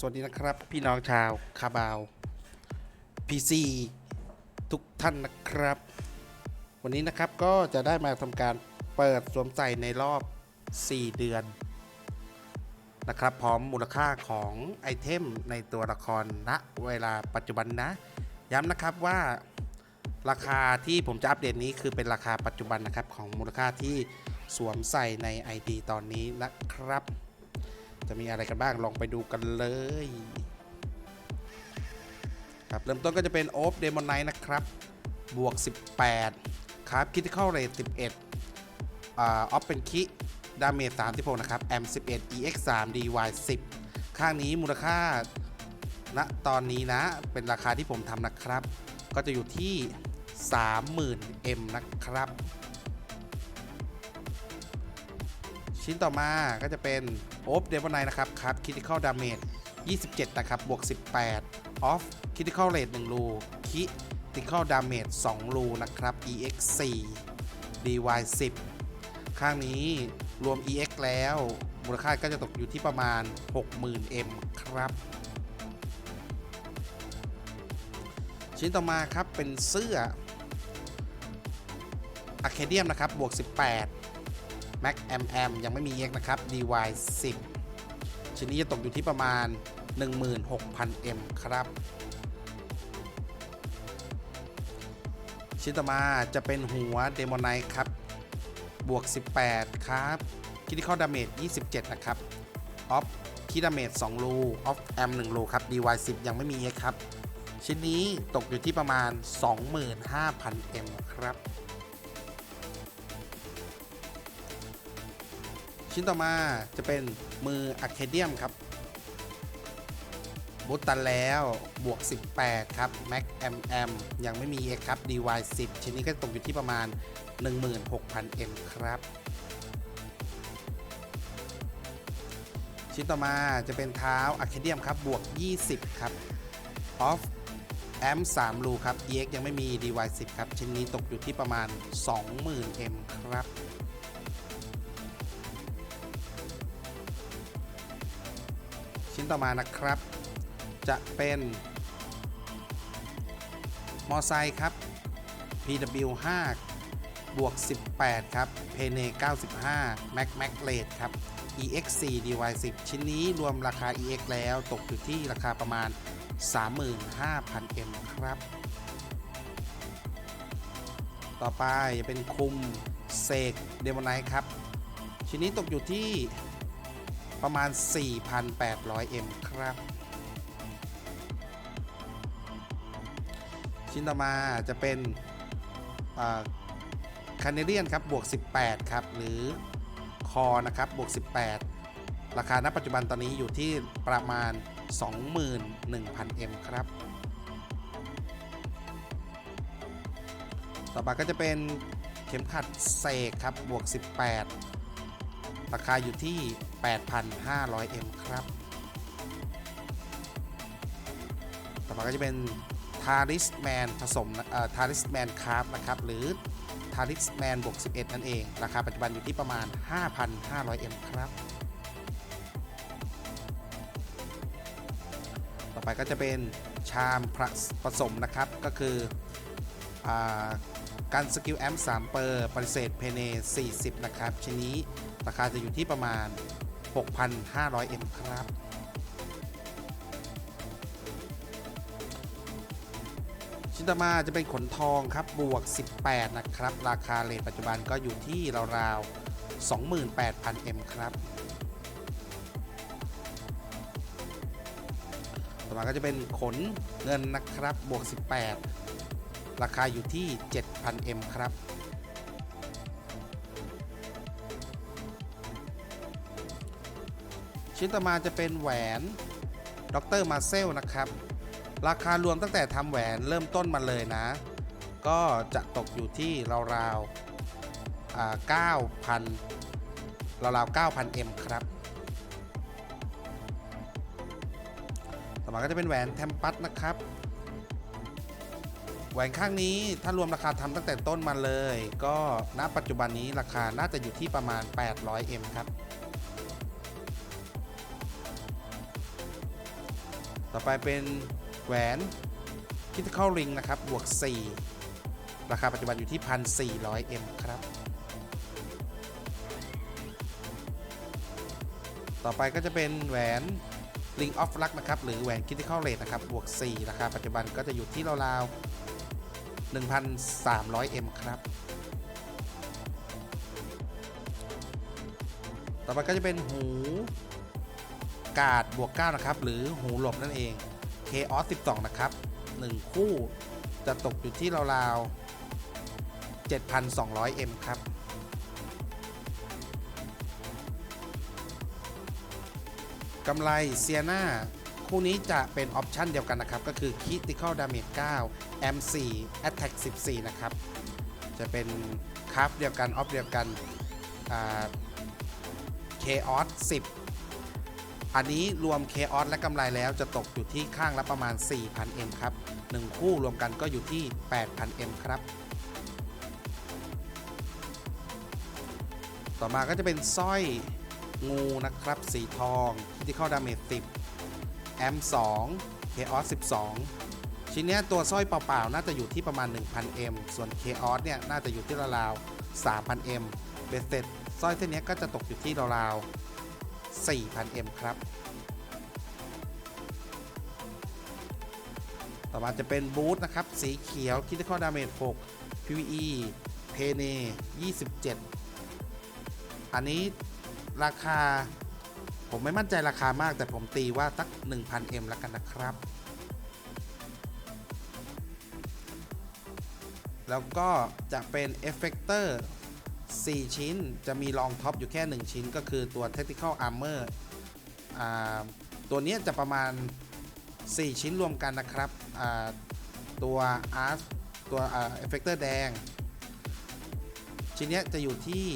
สวัสดีนะครับ พี่น้องชาวคาบาวพีซีทุกท่านนะครับ วันนี้นะครับก็จะได้มาทำการเปิดสวมใส่ในรอบ 4 เดือน นะครับ พร้อมมูลค่าของไอเทมในตัวละครณเวลาปัจจุบันนะ ย้ำนะครับว่าราคาที่ผมจะอัปเดตนี้คือเป็นราคาปัจจุบันนะครับ ของมูลค่าที่สวมใส่ใน ID ตอนนี้นะครับ จะมีอะไรกันบ้างลองไปดูกันเลยครับเริ่มต้นก็จะเป็นโอ f เดมอนไนนะครับ บวก 18 ครับคิ t ิคอลเรท11อ่าออฟเป็นคิดาเมจ36 นะครับ แอม 11 EX 3 DY 10 ข้างนี้มูลค่าณตอนนี้นะเป็นราคาที่ผมทำนะครับ ก็จะอยู่ที่ 30,000 M นะครับ ชิ้นต่อมาก็จะเป็นโอ f เดมอนไนนะครับครับคิ t ิคอลดาเมจ27 นะครับ บวก 18 ออฟคิ t ิคอลเรท1รูคิติคอลดาเมจ2รูนะครับ EX 4 DY 10 ข้างนี้รวม EX แล้วมูลค่าก็จะตกอยู่ที่ประมาณ 60,000 M ครับ ชิ้นต่อมาครับเป็นเสื้ออะเคเดียมนะครับ บวก 18 Mac M M ยังไม่มี EX นะครับ DY 10 ชิ้นนี้จะตกอยู่ที่ประมาณ 16,000 M ครับ ชิ้นต่อมาจะเป็นหัวเดมอนไนครับ บวก 18 ครับคิด i คอดาเมจ27 นะครับ ออฟคิดาเมจ2รูออฟแอม1รูครับ DY 10 ยังไม่มี EX ครับ ชิ้นนี้ตกอยู่ที่ประมาณ 25,000 M ครับ ชิ้นต่อมาจะเป็นมืออะเคเดียมครับบูตตันแล้วบวก 18 ครับ Mac MM ยังไม่มี X ครับ DY 10 ชิ้นนี้ก็ตกอยู่ที่ประมาณ 16,000 M ครับ ชิ้นต่อมาจะเป็นเท้าอะเคเดียมครับ บวก 20 ครับ Off แอม3รูครับ EX ยังไม่มี DY 10 ครับ ชิ้นนี้ตกอยู่ที่ประมาณ 20,000 M ครับ ชิ้นต่อมานะครับ จะเป็นมอไซค์ครับ PW 5 บวก 18 ครับ p e n e 95 Mac Mac r a t e ครับ EX 4 DY 10 ชิ้นนี้รวมราคา EX แล้วตกอยู่ที่ราคาประมาณ 35,000 M ครับ ต่อไปจะเป็นคุมเซกเดมอนไนครับ ชิ้นนี้ตกอยู่ที่ ประมาณ 4,800 M ครับ ชิ้นต่อมาจะเป็นคาเนเดียนครับบวก 18 ครับ หรือคอนะครับบวก 18 ราคาณปัจจุบันตอนนี้อยู่ที่ประมาณ 21,000 M ครับ ต่อมาก็จะเป็นเข็มขัดเซกครับบวก 18 ราคาอยู่ที่ 8,500 M ครับ ต่อมาก็จะเป็นทาริสแมนผสมทาริสแมนคาร์ฟนะครับ หรือทาริสแมนบวก11 นั่นเอง ราคาปัจจุบันอยู่ที่ประมาณ 5,500 M ครับ ต่อไปก็จะเป็นชามผสมนะครับ ก็คืออ การสกิลแอม3เปอร์ปฏิเสธเพเน40 นะครับชิ้นนี้ราคาจะอยู่ที่ประมาณ 6,500 M ครับ ชิ้นต่อมาจะเป็นขนทองครับ บวก 18 นะครับ ราคาเลทปัจจุบันก็อยู่ที่ราวๆ 28,000 M ครับต่อมาก็จะเป็นขนเงินนะครับ บวก 18 ราคาอยู่ที่ 7,000 M ครับ ชิ้นต่อมาจะเป็นแหวนดรมาเซลนะครับ ราคารวมตั้งแต่ทำแหวนเริ่มต้นมาเลยนะ ก็จะตกอยู่ที่ราวๆ9,000ราวๆ 9,000 M ครับต่อมาก็จะเป็นแหวนแทมปัสนะครับ แหวนข้างนี้ถ้ารวมราคาทำตั้งแต่ต้นมาเลย ก็ณปัจจุบันนี้ราคาน่าจะอยู่ที่ประมาณ 800M ครับ ต่อไปเป็นแหวน Critical Ring นะครับบวก 4 ราคาปัจจุบันอยู่ที่ 1,400M ครับ ต่อไปก็จะเป็นแหวน Ring of Luck นะครับ หรือแหวน Critical Rate นะครับบวก 4 ราคาปัจจุบันก็จะอยู่ที่ราวๆ 1,300M ครับ ต่อไปก็จะเป็นหูกาดบวก 9 นะครับ หรือหูหลบนั่นเอง Chaos 12 นะครับ 1 คู่จะตกอยู่ที่ราวๆ 7,200M ครับกำไรเซียนาคู่นี้จะเป็นออปชันเดียวกันนะครับ ก็คือ Critical Damage 9 M4 Attack 14 นะครับ จะเป็นคราฟเดียวกัน ออฟเดียวกัน Chaos 10 อันนี้รวม Chaos และกำไรแล้วจะตกอยู่ที่ข้างละประมาณ 4,000M ครับ 1 คู่รวมกันก็อยู่ที่ 8,000M ครับ ต่อมาก็จะเป็นสร้อยงูนะครับ สีทอง Critical Damage 10 M 2 Chaos 12 ชิ้นนี้ตัวสร้อยเปล่าๆ น่าจะอยู่ที่ประมาณ 1,000M ส่วน Chaos เนี่ยน่าจะอยู่ที่ราวๆ 3,000M เบสเซ็ตสร้อยเส้นนี้ก็จะตกอยู่ที่ราวๆ 4,000M ครับ ต่อมาจะเป็นบูทนะครับ สีเขียว Critical Damage 6 PVE p e n e 27 อันนี้ราคาผมไม่มั่นใจราคามากแต่ผมตีว่าสัก 1,000M แล้วกันนะครับ แล้วก็จะเป็นเอฟเฟกเตอร์4ชิ้นจะมีรองท็อปอยู่แค่ 1 ชิ้นก็คือตัว Tactical Armor อ่าตัวนี้จะประมาณ 4 ชิ้นรวมกันนะครับตัว Art ตัวเอฟเฟกเตอร์แดง ชิ้นนี้จะอยู่ที่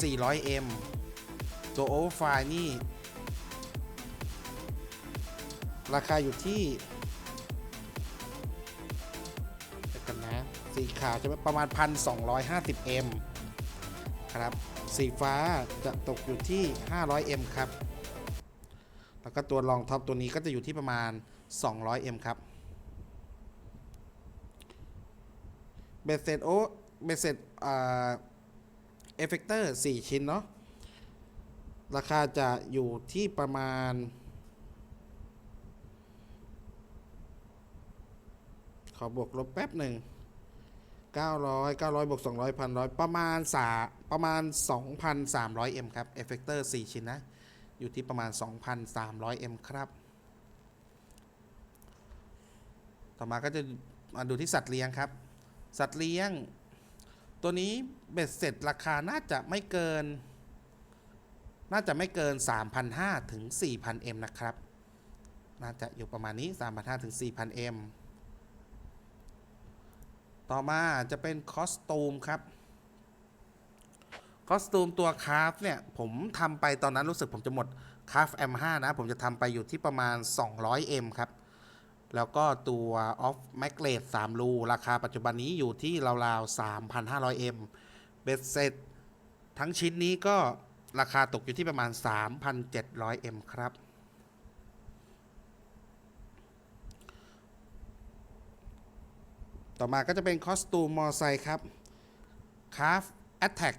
400M ตัว Overfly นี่ ราคาอยู่ที่ สีขาวจะประมาณ 1,250M ครับ สีฟ้าจะตกอยู่ที่ 500M ครับ แล้วก็ตัวรองท็อปตัวนี้ก็จะอยู่ที่ประมาณ 200M ครับ เบสเซตโอเบสเซตเอฟเฟกเตอร์4ชิ้นเนาะ ราคาจะอยู่ที่ประมาณขอบวกลบแป๊บหนึ่ง 900 900บวก200 1,100 ประมาณสาประมาณ 2,300M ครับเอฟเฟกเตอร์4ชิ้นนะ อยู่ที่ประมาณ 2,300M ครับ ต่อมาก็จะมาดูที่สัตว์เลี้ยงครับ สัตว์เลี้ยง ตัวนี้เบ็ดเสร็จราคาน่าจะไม่เกิน น่าจะไม่เกิน 3,500ถึง 4,000M นะครับ น่าจะอยู่ประมาณนี้ 3,500ถึง 4,000M ต่อมาจะเป็นคอสตูมครับ คอสตูมตัวคาฟเนี่ย ผมทำไปตอนนั้นรู้สึกผมจะหมดคาฟ M5 นะ ผมจะทำไปอยู่ที่ประมาณ 200M ครับ แล้วก็ตัว off m a g l a t 3รูราคาปัจจุบันนี้อยู่ที่ราวๆ 3,500M เบ็ดเสร็จทั้งชิ้นนี้ก็ราคาตกอยู่ที่ประมาณ 3,700M ครับ ต่อมาก็จะเป็นคอสตูมมอไซค์ครับ c a f Attack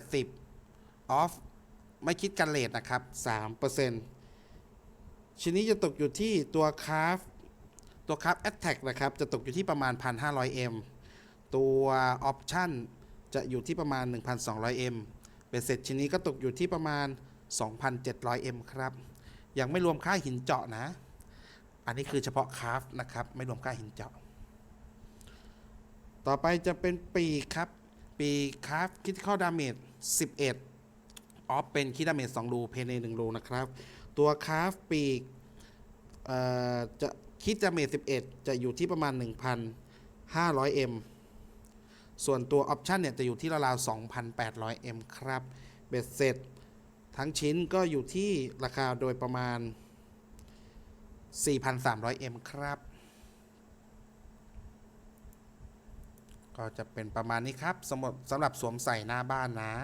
70 Off ไม่คิดกันเลทนะครับ 3%ชิ้นนี้จะตกอยู่ที่ตัว c a f ตัว c a f Attack นะครับ จะตกอยู่ที่ประมาณ 1,500M ตัว Option จะอยู่ที่ประมาณ 1,200M เบ็ดเสร็จชิ้นนี้ก็ตกอยู่ที่ประมาณ 2,700M ครับ ยังไม่รวมค่าหินเจาะนะ อันนี้คือเฉพาะคราฟนะครับ ไม่รวมค่าหินเจาะ ต่อไปจะเป็นปีครับ ปีคราฟคิดข้อดาเมจ11 ออฟเป็นคิดดาเมจ2รูเพนเน1รูนะครับ ตัวคราฟปีกจะคิดดาเมจ11 จะอยู่ที่ประมาณ 1,500M ส่วนตัวออปชันเนี่ยจะอยู่ที่ราวๆ 2,800M ครับ เบ็ดเสร็จทั้งชิ้นก็อยู่ที่ราคาโดยประมาณ 4,300M ครับ ก็จะเป็นประมาณนี้ครับสำหรับสำหรับสวมใส่หน้าบ้านนะ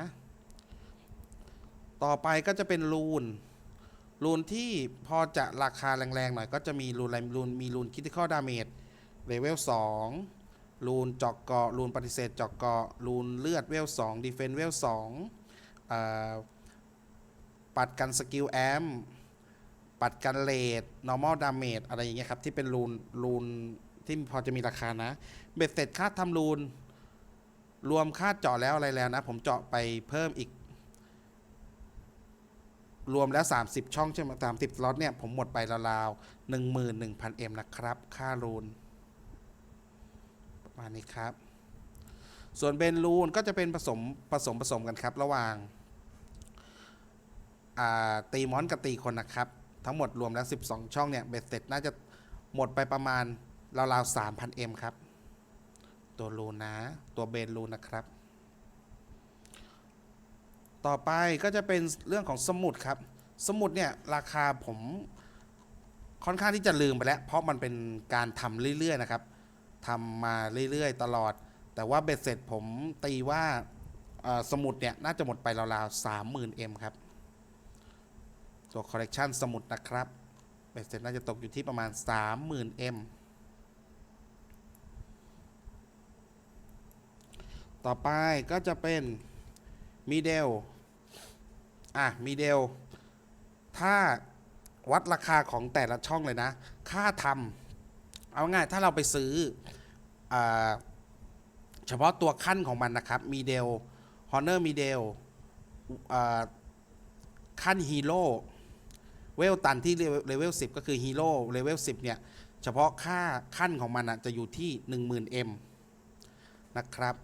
ต่อไปก็จะเป็นรูน รูนที่พอจะราคาแรงๆหน่อยก็จะมีรูนอะไรรูนมีรูนคิ t ิคอ l ดาเมจเลเวล2รูนจอกเกาะรูนปฏิเสธจอกเกาะรูนเลือดเวล2ดีเฟนเวล2อ่าปัดกันสกิลแอมปัดกันเลด normal damage อะไรอย่างเงี้ยครับ ที่เป็นรูนรูนที่พอจะมีราคานะ เบ็ดเสร็จค่าทำรูน รวมค่าเจาะแล้วอะไรแล้วนะ ผมเจาะไปเพิ่มอีก รวมแล้ว 30 ช่องใช่ไหมสามสิบล็อตเนี่ย ผมหมดไปราวๆ11,000 m นะครับ ค่ารูนประมาณนี้ครับ ส่วนเบนรูนก็จะเป็นผสมผสมผสมกันครับ ระหว่างาตีมอนกับตีคนนะครับ ทั้งหมดรวมแล้ว 12 ช่องเนี่ยเบ็ดเสร็จน่าจะหมดไปประมาณราวๆ3,000 m ครับ ตัวรูนะ ตัวเบนรูนนะครับ ต่อไปก็จะเป็นเรื่องของสมุดครับ สมุดเนี่ยราคาผมค่อนข้างที่จะลืมไปแล้ว เพราะมันเป็นการทำเรื่อยๆนะครับทำมาเรื่อยๆ ตลอด แต่ว่าเบ็ดเสร็จผมตีว่าสมุดเนี่ยน่าจะหมดไปราวๆสามหมื่นเอ็มครับ ตัวคอลเลกชันสมุดนะครับ เบ็ดเสร็จน่าจะตกอยู่ที่ประมาณ30,000 M ต่อไปก็จะเป็นมีเดลอะมีเดลถ้าวัดราคาของแต่ละช่องเลยนะ ค่าทำเอาง่ายถ้าเราไปซื้ออเฉพาะตัวขั้นของมันนะครับมีเดลฮอนเนอร์มีเดลขั้นฮีโร่เวลตันที่เลเวล10 ก็คือฮีโร่เลเวล10 เนี่ย เฉพาะค่าขั้นของมันอะจะอยู่ที่ 10,000 M นะครับ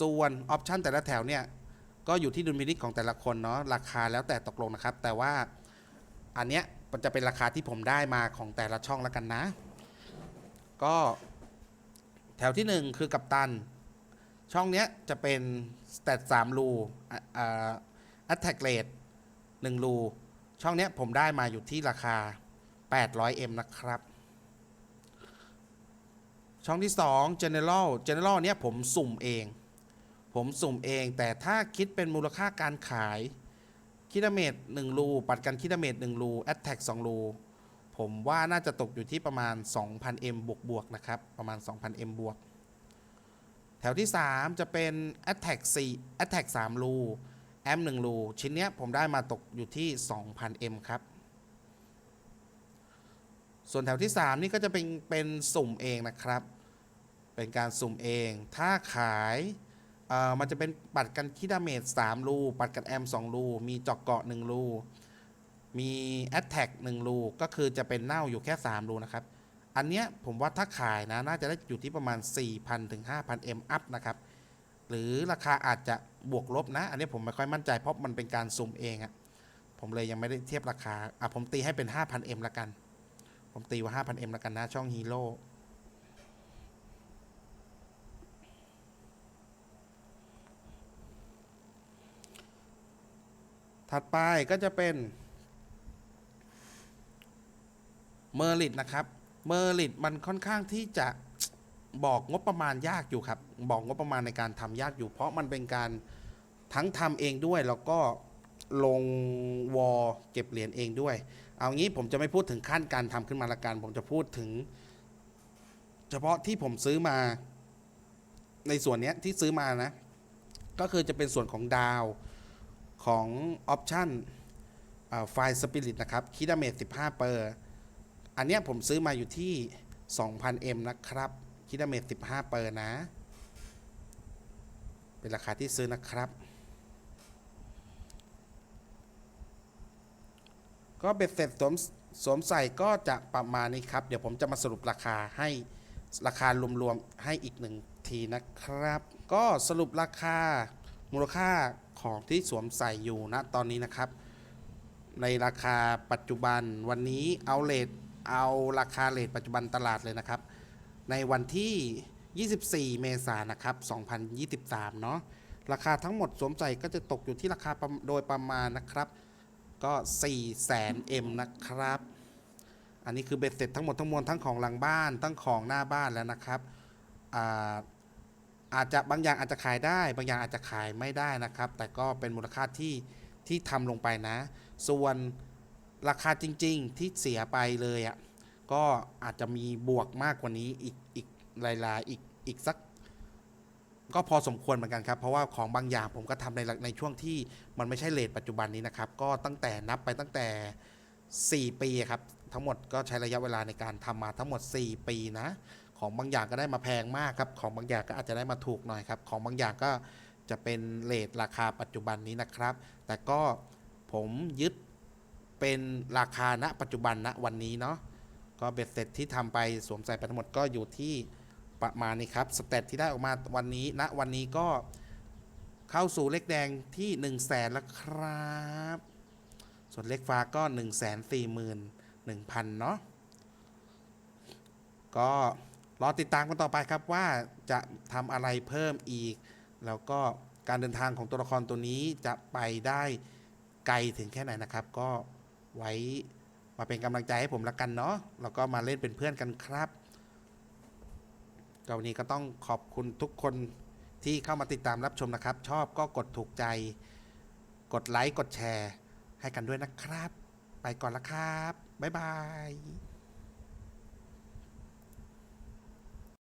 ส่วนออปชันแต่ละแถวเนี่ยก็อยู่ที่ดุลพินิจของแต่ละคนเนาะราคาแล้วแต่ตกลงนะครับ แต่ว่าอันเนี้ยมันจะเป็นราคาที่ผมได้มาของแต่ละช่องแล้วกันนะ ก็แถวที่ 1 คือกัปตัน ช่องเนี้ยจะเป็นสเตต3รูอ่า attack rate 1รูช่องเนี้ยผมได้มาอยู่ที่ราคา 800M นะครับ ช่องที่ 2 General General เนี้ยผมสุ่มเอง ผมสุ่มเอง แต่ถ้าคิดเป็นมูลค่าการขาย คิดเมต1รู ปัดกันคิดเมต1รูแอตแทก2รู ผมว่าน่าจะตกอยู่ที่ประมาณ 2,000M บวกบวกนะครับ ประมาณ 2,000M บวก แถวที่ 3 จะเป็น Attack 4 Attack 3รูแอม1รูชิ้นเนี้ยผมได้มาตกอยู่ที่ 2,000M ครับ ส่วนแถวที่ 3 นี่ก็จะเป็นเป็นสุ่มเองนะครับ เป็นการสุ่มเอง ถ้าขาย เอ่อมันจะเป็นปัดกันคิดาเมจ3รูปัดกันแอม2รูมีเจอกเกาะ1รูมีแอตแทก1รูก็คือจะเป็นเน่าอยู่แค่3รูนะครับ อันเนี้ยผมว่าถ้าขายนะ น่าจะได้อยู่ที่ประมาณ 4,000ถึง5,000 M อัพนะครับ หรือราคาอาจจะบวกลบนะ อันนี้ผมไม่ค่อยมั่นใจเพราะมันเป็นการสุ่มเองอะผมเลยยังไม่ได้เทียบราคา อะผมตีให้เป็น 5,000 M ละกัน ผมตีว่า 5,000 M ละกันนะช่องฮีโร่ ถัดไปก็จะเป็นเมอร์ลิตนะครับ เมอร์ลิตมันค่อนข้างที่จะบอกงบประมาณยากอยู่ครับ บอกงบประมาณในการทำยากอยู่ เพราะมันเป็นการทั้งทำเองด้วยแล้วก็ลงวอลเก็บเหรียญเองด้วย เอางี้ผมจะไม่พูดถึงขั้นการทำขึ้นมาละกัน ผมจะพูดถึง เฉพาะที่ผมซื้อมา ในส่วนนี้ที่ซื้อมานะ ก็คือจะเป็นส่วนของดาว ของออปชันไฟสปิริตนะครับคิดาเมจ15 เปอร์ อันนี้ผมซื้อมาอยู่ที่ 2,000M นะครับคิดาเมจ15 เปอร์นะ เป็นราคาที่ซื้อนะครับ ก็เบ็ดเสร็จสวมสวมใส่ก็จะประมาณนี้ครับ เดี๋ยวผมจะมาสรุปราคาให้ราคารวมๆให้อีกหนึ่งทีนะครับ ก็สรุปราคามูลค่า ของที่สวมใส่อยู่ณตอนนี้นะครับ ในราคาปัจจุบันวันนี้เอาเลทเอาราคาเลทปัจจุบันตลาดเลยนะครับ ในวันที่ 24 เมษายนนะครับ 2023 เนาะราคาทั้งหมดสวมใส่ก็จะตกอยู่ที่ราคาโดยประมาณนะครับ ก็4แสน M นะครับ อันนี้คือเบ็ดเสร็จทั้งหมดทั้งมวลทั้งของหลังบ้านทั้งของหน้าบ้านแล้วนะครับอ่า อาจจะบางอย่างอาจจะขายได้ บางอย่างอาจจะขายไม่ได้นะครับ แต่ก็เป็นมูลค่าที่ที่ทำลงไปนะ ส่วนราคาจริง ๆ ที่เสียไปเลยอะ่ะก็อาจจะมีบวกมากกว่านี้อีกอีกรายๆอีกอีกสัก ก็พอสมควรเหมือนกันครับ เพราะว่าของบางอย่างผมก็ทำในในช่วงที่มันไม่ใช่เลทปัจจุบันนี้นะครับ ก็ตั้งแต่นับไปตั้งแต่ 4 ปีครับ ทั้งหมดก็ใช้ระยะเวลาในการทำมาทั้งหมด 4 ปีนะ ของบางอย่างก็ได้มาแพงมากครับ ของบางอย่างก็อาจจะได้มาถูกหน่อยครับ ของบางอย่างก็จะเป็นเลทราคาปัจจุบันนี้นะครับ แต่ก็ผมยึดเป็นราคาณปัจจุบันณวันนี้เนาะ ก็เบ็ดเสร็จที่ทำไปสวมใส่ไปทั้งหมดก็อยู่ที่ประมาณนี้ครับ สเตตที่ได้ออกมาวันนี้ณวันนี้ก็เข้าสู่เลขแดงที่1 0 0 0 0แสนแล้วครับ ส่วนเลขฟ้าก็1 4 1 0 0 0เนาะก็ รอติดตามกันต่อไปครับว่าจะทำอะไรเพิ่มอีก แล้วก็การเดินทางของตัวละครตัวนี้จะไปได้ไกลถึงแค่ไหนนะครับ ก็ไว้มาเป็นกำลังใจให้ผมละกันเนาะแล้วก็มาเล่นเป็นเพื่อนกันครับก็วันนี้ก็ต้องขอบคุณทุกคนที่เข้ามาติดตามรับชมนะครับ ชอบก็กดถูกใจ กดไลค์กดแชร์ ให้กันด้วยนะครับ ไปก่อนละครับ บ๊ายบาย